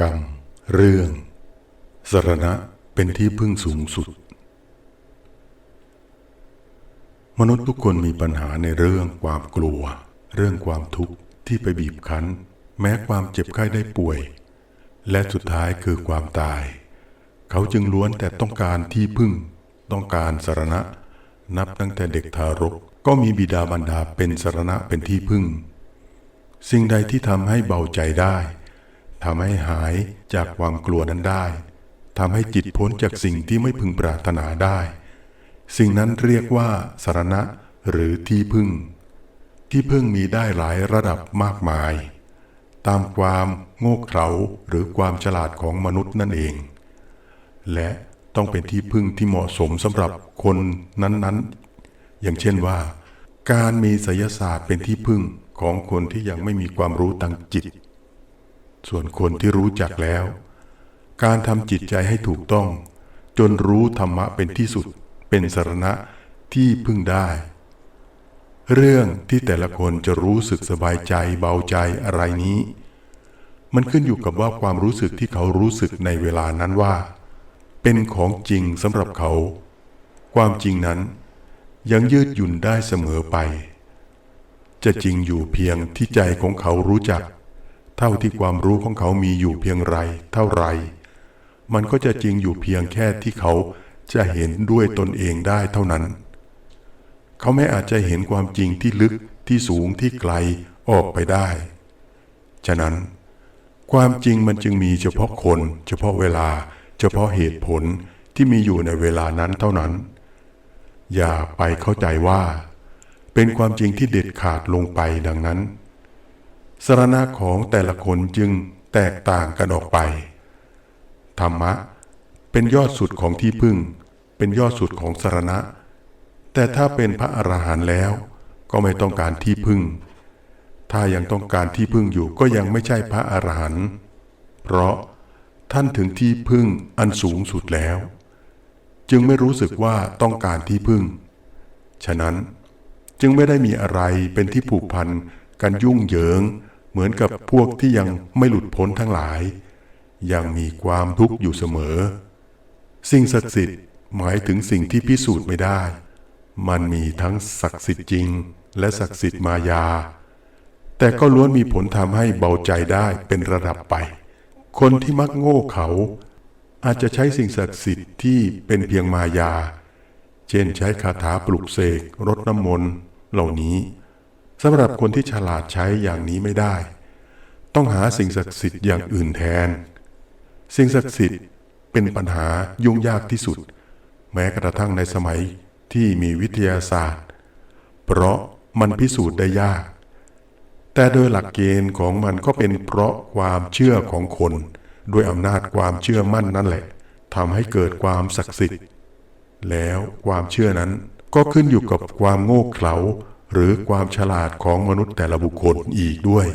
กรรม เรื่องสรณะเป็นที่พึ่งสูงสุด มนุษย์ทุกคนมีปัญหาในเรื่องความกลัว เรื่องความทุกข์ที่ไปบีบคั้น แม้ความเจ็บไข้ได้ป่วย และสุดท้ายคือความตาย เขาจึงล้วนแต่ต้องการที่พึ่ง ต้องการสรณะ นับตั้งแต่เด็กทารกก็มีบิดาบรรดาเป็นสรณะเป็นที่พึ่ง สิ่งใดที่ทำให้เบาใจได้ ทำให้หายจากความกลัวนั้นได้ทำให้จิตพ้นจากสิ่งที่ไม่พึงปรารถนาได้ สิ่งนั้นเรียกว่าสารณะหรือที่พึ่ง ที่พึ่งมีได้หลายระดับมากมาย ตามความโง่เขลาหรือความฉลาดของมนุษย์นั่นเอง และต้องเป็นที่พึ่งที่เหมาะสมสำหรับคนนั้นๆ อย่างเช่นว่า การมีไสยศาสตร์เป็นที่พึ่งของคนที่ยังไม่มีความรู้ทางจิต ส่วนคนที่รู้จักแล้ว การทำจิตใจให้ถูกต้อง จนรู้ธรรมะเป็นที่สุดเป็นสรณะที่พึ่งได้ เรื่องที่แต่ละคนจะรู้สึกสบายใจเบาใจอะไรนี้ มันขึ้นอยู่กับว่าความรู้สึกที่เขารู้สึกในเวลานั้นว่า เป็นของจริงสำหรับเขา ความจริงนั้น ยังยืดหยุ่นได้เสมอไป จะจริงอยู่เพียงที่ใจของเขารู้จัก เท่าที่ความรู้ของเขามีอยู่เพียงไรเท่าไร มันก็จะจริงอยู่เพียงแค่ที่เขาจะเห็นด้วยตนเองได้เท่านั้น เขาไม่อาจจะเห็นความจริงที่ลึกที่สูงที่ไกลออกไปได้ ฉะนั้น ความจริงมันจึงมีเฉพาะคน เฉพาะเวลา เฉพาะเหตุผลที่มีอยู่ในเวลานั้นเท่านั้น อย่าไปเข้าใจว่า เป็นความจริงที่เด็ดขาดลงไปดังนั้น สรณะของแต่ละคนจึงแตกต่างกันออกไป ธรรมะเป็นยอดสุดของที่พึ่ง เป็นยอดสุดของสรณะ แต่ถ้าเป็นพระอรหันต์แล้ว ก็ไม่ต้องการที่พึ่ง ถ้ายังต้องการที่พึ่งอยู่ก็ยังไม่ใช่พระอรหันต์เพราะท่านถึงที่พึ่งอันสูงสุดแล้ว จึงไม่รู้สึกว่าต้องการที่พึ่ง ฉะนั้นจึงไม่ได้มีอะไรเป็นที่ผูกพันกันยุ่งเหยิง เหมือนกับพวกที่ยังไม่หลุดพ้นทั้งหลาย ยังมีความทุกข์อยู่เสมอ สิ่งศักดิ์สิทธิ์หมายถึงสิ่งที่พิสูจน์ไม่ได้ มันมีทั้งศักดิ์สิทธิ์จริง และศักดิ์สิทธิ์มายา แต่ก็ล้วนมีผลทำให้เบาใจได้เป็นระดับไป คนที่มักโง่เขาอาจจะใช้สิ่งศักดิ์สิทธิ์ที่เป็นเพียงมายา เช่นใช้คาถาปลุกเสกรดน้ำมนต์เหล่านี้ สำหรับคนที่ฉลาดใช้อย่างนี้ไม่ได้ ต้องหาสิ่งศักดิ์สิทธิ์อย่างอื่นแทน สิ่งศักดิ์สิทธิ์เป็นปัญหายุ่งยากที่สุด แม้กระทั่งในสมัยที่มีวิทยาศาสตร์ เพราะมันพิสูจน์ได้ยาก แต่โดยหลักเกณฑ์ของมันก็เป็นเพราะความเชื่อของคน ด้วยอำนาจความเชื่อมั่นนั่นแหละทำให้เกิดความศักดิ์สิทธิ์ แล้วความเชื่อนั้นก็ขึ้นอยู่กับความโง่เขลา หรือความฉลาดของมนุษย์แต่ละบุคคลอีกด้วย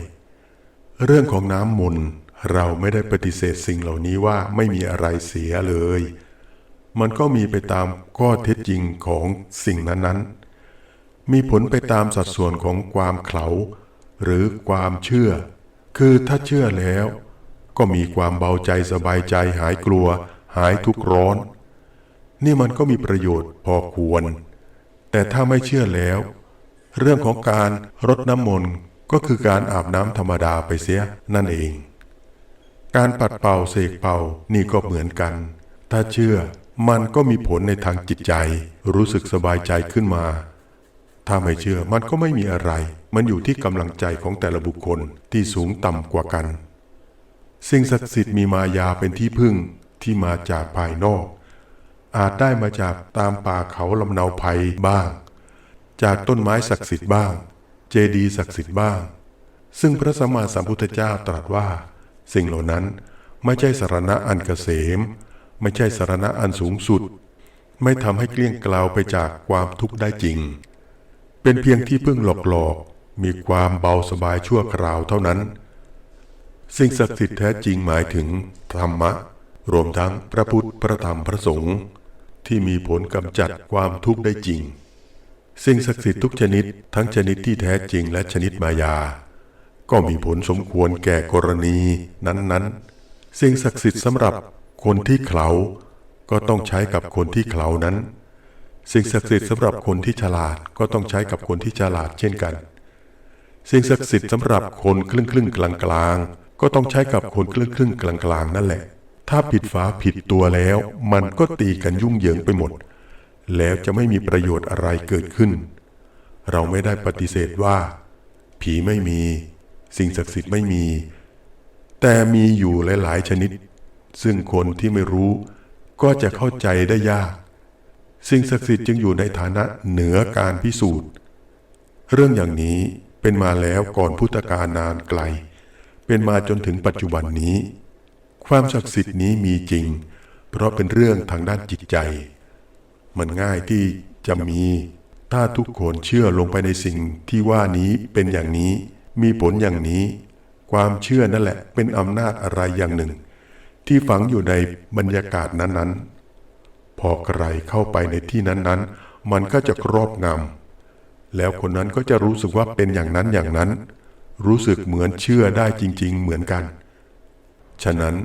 เรื่องของน้ำมนต์เราไม่ได้ปฏิเสธสิ่งเหล่านี้ว่าไม่มีอะไรเสียเลย มันก็มีไปตามข้อเท็จจริงของสิ่งนั้นๆ มีผลไปตามสัดส่วนของความเขาหรือความเชื่อ คือถ้าเชื่อแล้ว ก็มีความเบาใจสบายใจหายกลัว หายทุกข์ร้อน นี่มันก็มีประโยชน์พอควร แต่ถ้าไม่เชื่อแล้ว เรื่องของการรดน้ำมนต์ก็คือการอาบน้ำธรรมดาไปเสียนั่นเอง การปัดเป่าเสกเป่านี่ก็เหมือนกัน ถ้าเชื่อมันก็มีผลในทางจิตใจ รู้สึกสบายใจขึ้นมา ถ้าไม่เชื่อมันก็ไม่มีอะไร มันอยู่ที่กำลังใจของแต่ละบุคคลที่สูงต่ำกว่ากัน สิ่งศักดิ์สิทธิ์มีมายาเป็นที่พึ่งที่มาจากภายนอก อาจได้มาจากตามป่าเขาลำเนาภัยบ้าง จากต้นไม้ศักดิ์สิทธิ์บ้าง เจดีย์ศักดิ์สิทธิ์บ้าง ซึ่งพระสัมมาสัมพุทธเจ้าตรัสว่า สิ่งเหล่านั้นไม่ใช่สารณะอันเกษม ไม่ใช่สารณะอันสูงสุด ไม่ทำให้เกลี้ยงกล่าวไปจากความทุกข์ได้จริง เป็นเพียงที่พึ่งหลอกๆมีความเบาสบายชั่วคราวเท่านั้น สิ่งศักดิ์สิทธิ์แท้จริงหมายถึงธรรมะ รวมทั้งพระพุทธพระธรรมพระสงฆ์ที่มีผลกำจัดความทุกข์ได้จริง สิ่งศักดิ์สิทธิ์ทุกชนิดทั้งชนิดที่แท้จริงและชนิดมายา ก็มีผลสมควรแก่กรณีนั้นๆ สิ่งศักดิ์สิทธิ์สำหรับคนที่เขาก็ต้องใช้กับคนที่เขานั้น สิ่งศักดิ์สิทธิ์สำหรับคนที่ฉลาดก็ต้องใช้กับคนที่ฉลาดเช่นกัน สิ่งศักดิ์สิทธิ์สำหรับคนครึ่งครึ่งกลางกลางก็ต้องใช้กับคนครึ่งครึ่งกลางกลางนั่นแหละ ถ้าผิดฝาผิดตัวแล้ว มันก็ตีกันยุ่งเหยิงไปหมด แล้วจะไม่มีประโยชน์อะไรเกิดขึ้น เราไม่ได้ปฏิเสธว่า ผีไม่มี สิ่งศักดิ์สิทธิ์ไม่มี แต่มีอยู่หลาย ๆ ชนิด ซึ่งคนที่ไม่รู้ก็จะเข้าใจได้ยาก สิ่งศักดิ์สิทธิ์จึงอยู่ในฐานะเหนือการพิสูจน์ เรื่องอย่างนี้เป็นมาแล้วก่อนพุทธกาลนานไกล เป็นมาจนถึงปัจจุบันนี้ ความศักดิ์สิทธิ์นี้มีจริง เพราะเป็นเรื่องทางด้านจิตใจ มันง่ายที่จะมี ถ้าทุกคนเชื่อลงไปในสิ่งที่ว่านี้เป็นอย่างนี้ มีผลอย่างนี้ ความเชื่อนั่นแหละเป็นอำนาจอะไรอย่างหนึ่ง ที่ฝังอยู่ในบรรยากาศนั้นๆ พอใครเข้าไปในที่นั้นๆ มันก็จะครอบงำแล้วคนนั้นก็จะรู้สึกว่าเป็นอย่างนั้นอย่างนั้น รู้สึกเหมือนเชื่อได้จริง ๆ เหมือนกัน ฉะนั้น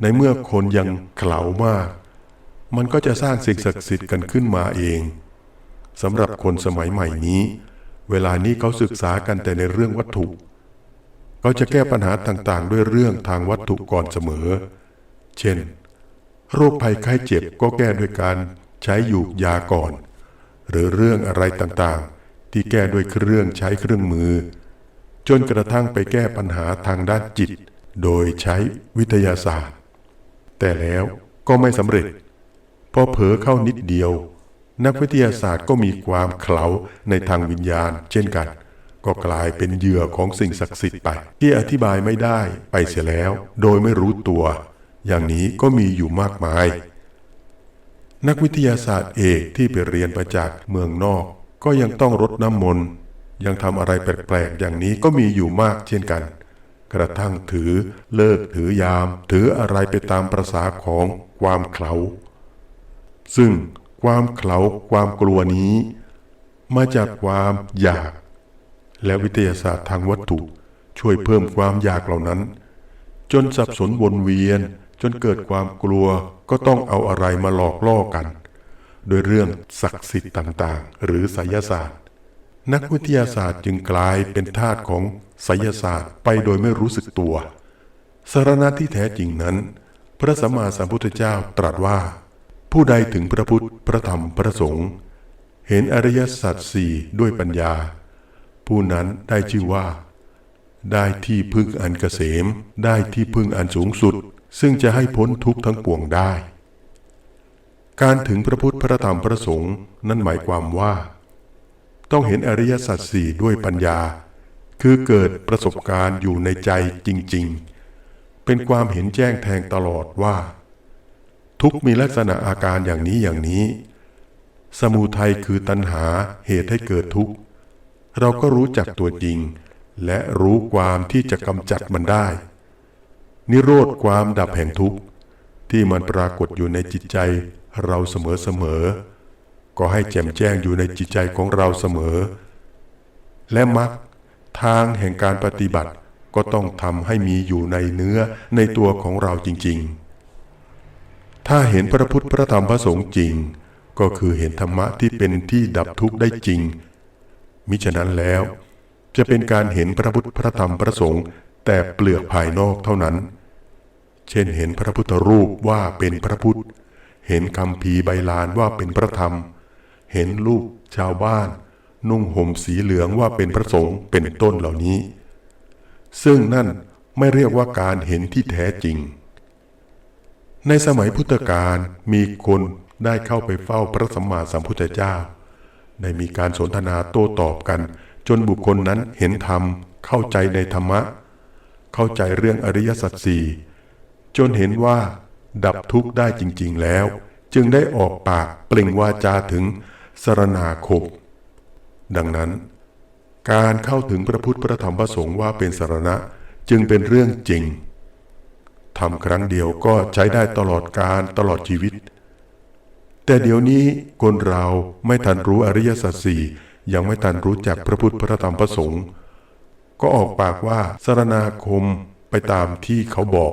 ในเมื่อคนยังเขลามาก มันก็จะสร้างสิ่งศักดิ์สิทธิ์กันขึ้นมาเองสำหรับคนสมัยใหม่นี้ เวลานี้เขาศึกษากันแต่ในเรื่องวัตถุ เขาจะแก้ปัญหาต่างๆ ด้วยเรื่องทางวัตถุก่อนเสมอ เช่น โรคภัยไข้เจ็บก็แก้ด้วยการใช้ยูกยาก่อน หรือเรื่องอะไรต่างๆ ที่แก้ด้วยเครื่องใช้เครื่องมือ จนกระทั่งไปแก้ปัญหาทางด้านจิต โดยใช้วิทยาศาสตร์ แต่แล้วก็ไม่สำเร็จ อเผลอเข้านิดเดียว นักวิทยาศาสตร์ก็มีความเขลาในทางวิญญาณ เช่นกัน ก็กลายเป็นเหยื่อของสิ่งศักดิ์สิทธิ์ไป ที่อธิบายไม่ได้ไปเสียแล้ว โดยไม่รู้ตัว อย่างนี้ก็มีอยู่มากมาย นักวิทยาศาสตร์เอกที่ไปเรียนมาจากเมืองนอก ก็ยังต้องรดน้ำมนต์ยังทำอะไรแปลกๆอย่างนี้ก็มีอยู่มากเช่นกัน กระทั่งถือเลิกถือยาม ถืออะไรไปตามประษาของความเขลา ซึ่งความเขลาความกลัวนี้ มาจากความอยาก และวิทยาศาสตร์ทางวัตถุช่วยเพิ่มความอยากเหล่านั้น จนสับสนวนเวียนจนเกิดความกลัวก็ต้องเอาอะไรมาหลอกล่อกัน โดยเรื่องศักดิ์สิทธิ์ต่างๆ หรือไสยศาสตร์ นักวิทยาศาสตร์จึงกลายเป็นทาสของไสยศาสตร์ไปโดยไม่รู้สึกตัวสารณะที่แท้จริงนั้น พระสัมมาสัมพุทธเจ้าตรัสว่า ผู้ใดถึงพระพุทธ พระธรรม พระสงฆ์ เห็นอริยสัจสี่ด้วยปัญญา ผู้นั้นได้ชื่อว่า ได้ที่พึ่งอันเกษม ได้ที่พึ่งอันสูงสุด ซึ่งจะให้พ้นทุกข์ทั้งปวงได้ การถึงพระพุทธ พระธรรม พระสงฆ์นั่นหมายความว่า ต้องเห็นอริยสัจสี่ด้วยปัญญา คือเกิดประสบการณ์อยู่ในใจจริง ๆ เป็นความเห็นแจ้งแทงตลอดว่า ทุกมีลักษณะอาการอย่างนี้อย่างนี้ สมุทัยคือตัณหาเหตุให้เกิดทุกข์ เราก็รู้จักตัวจริง และรู้ความที่จะกำจัดมันได้ นิโรธความดับแห่งทุกข์ ที่มันปรากฏอยู่ในจิตใจเราเสมอๆก็ให้แจ่มแจ้งอยู่ในจิตใจของเราเสมอ และมรรคทางแห่งการปฏิบัติก็ต้องทำให้มีอยู่ในเนื้อในตัวของเราจริง ๆ ถ้าเห็นพระพุทธพระธรรมพระสงฆ์จริง ก็คือเห็นธรรมะที่เป็นที่ดับทุกข์ได้จริง มิฉะนั้นแล้ว จะเป็นการเห็นพระพุทธพระธรรมพระสงฆ์แต่เปลือกภายนอกเท่านั้น เช่นเห็นพระพุทธรูปว่าเป็นพระพุทธ เห็นคำพีใบลานว่าเป็นพระธรรม เห็นรูปชาวบ้าน นุ่งห่มสีเหลืองว่าเป็นพระสงฆ์เป็นต้นเหล่านี้ ซึ่งนั่นไม่เรียกว่าการเห็นที่แท้จริง ในสมัยพุทธกาลมีคนได้เข้าไปเฝ้าพระสัมมาสัมพุทธเจ้า ได้มีการสนทนาโต้ตอบกัน จนบุคคลนั้นเห็นธรรม เข้าใจในธรรมะ เข้าใจเรื่องอริยสัจสี่จนเห็นว่า ดับทุกข์ได้จริง ๆแล้ว จึงได้ออกปากเปล่งวาจาถึงสรณาคมดังนั้น การเข้าถึงพระพุทธพระธรรมพระสงฆ์ว่าเป็นสารณะจึงเป็นเรื่องจริง ทำครั้งเดียวก็ใช้ได้ตลอดการตลอดชีวิต แต่เดี๋ยวนี้คนเราไม่ทันรู้อริยสัจสี่ยังไม่ทันรู้จักพระพุทธพระธรรมพระสงฆ์ก็ออกปากว่าสารนาคมไปตามที่เขาบอก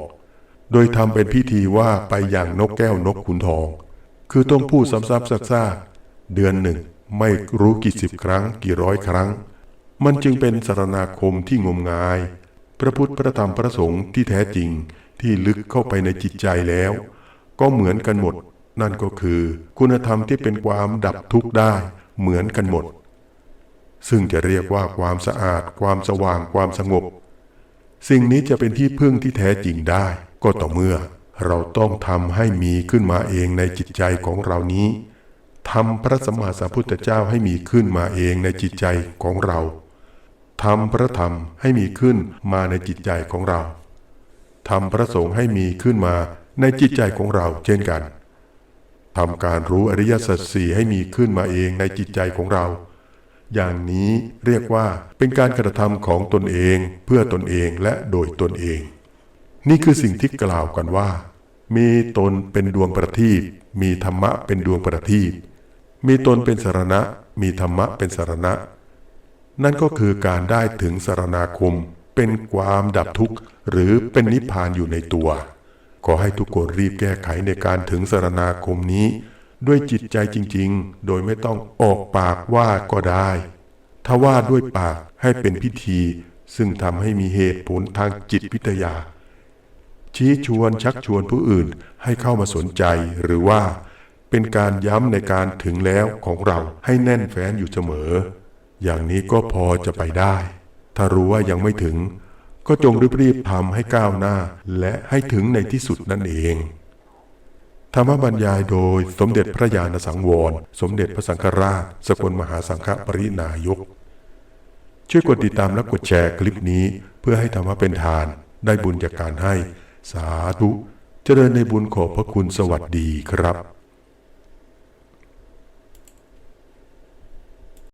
โดยทำเป็นพิธีว่าไปอย่างนกแก้วนกขุนทอง คือต้องพูดซ้ำๆซากๆเดือนหนึ่งไม่รู้กี่สิบครั้งกี่ร้อยครั้ง มันจึงเป็นสารนาคมที่งมงาย พระพุทธพระธรรมพระสงฆ์ที่แท้จริงที่ลึกเข้าไปในจิตใจแล้ว ก็เหมือนกันหมด นั่นก็คือคุณธรรมที่เป็นความดับทุกข์ได้เหมือนกันหมด ซึ่งจะเรียกว่าความสะอาด ความสว่างความสงบ สิ่งนี้จะเป็นที่พึ่งที่แท้จริงได้ ก็ต่อเมื่อเราต้องทำให้มีขึ้นมาเองในจิตใจของเรานี้ทำพระสัมมาสัมพุทธเจ้าให้มีขึ้นมาเองในจิตใจของเรา ทำพระธรรมให้มีขึ้นมาในจิตใจของเราทำพระสงฆ์ให้มีขึ้นมาในจิตใจของเราเช่นกันทำการรู้อริยสัจสี่ให้มีขึ้นมาเองในจิตใจของเรา อย่างนี้เรียกว่าเป็นการกระทำของตนเองเพื่อตนเองและโดยตนเอง นี่คือสิ่งที่กล่าวกันว่า มีตนเป็นดวงประทีปมีธรรมะเป็นดวงประทีปมีตนเป็นสารณะ มีธรรมะเป็นสารณะ นั่นก็คือการได้ถึงสารนาคม เป็นความดับทุกข์ หรือเป็นนิพพานอยู่ในตัว ขอให้ทุกคนรีบแก้ไขในการถึงสารนาคมนี้ ด้วยจิตใจจริงๆ โดยไม่ต้องออกปากว่าก็ได้ ถ้าว่าด้วยปากให้เป็นพิธี ซึ่งทำให้มีเหตุผลทางจิตวิทยา ชี้ชวนชักชวนผู้อื่นให้เข้ามาสนใจหรือว่า เป็นการย้ำในการถึงแล้วของเราให้แน่นแฟ้นอยู่เสมอ อย่างนี้ก็พอจะไปได้ ถ้ารู้ว่ายังไม่ถึง ก็จงรีบๆทำให้ก้าวหน้า และให้ถึงในที่สุดนั่นเอง ธรรมบรรยายโดยสมเด็จพระญาณสังวร สมเด็จพระสังฆราช สกลมหาสังฆปรินายก ช่วยกดติดตามและกดแชร์คลิปนี้ เพื่อให้ธรรมะเป็นทาน ได้บุญจากการให้ สาธุ เจริญในบุญขอบพระคุณสวัสดีครับ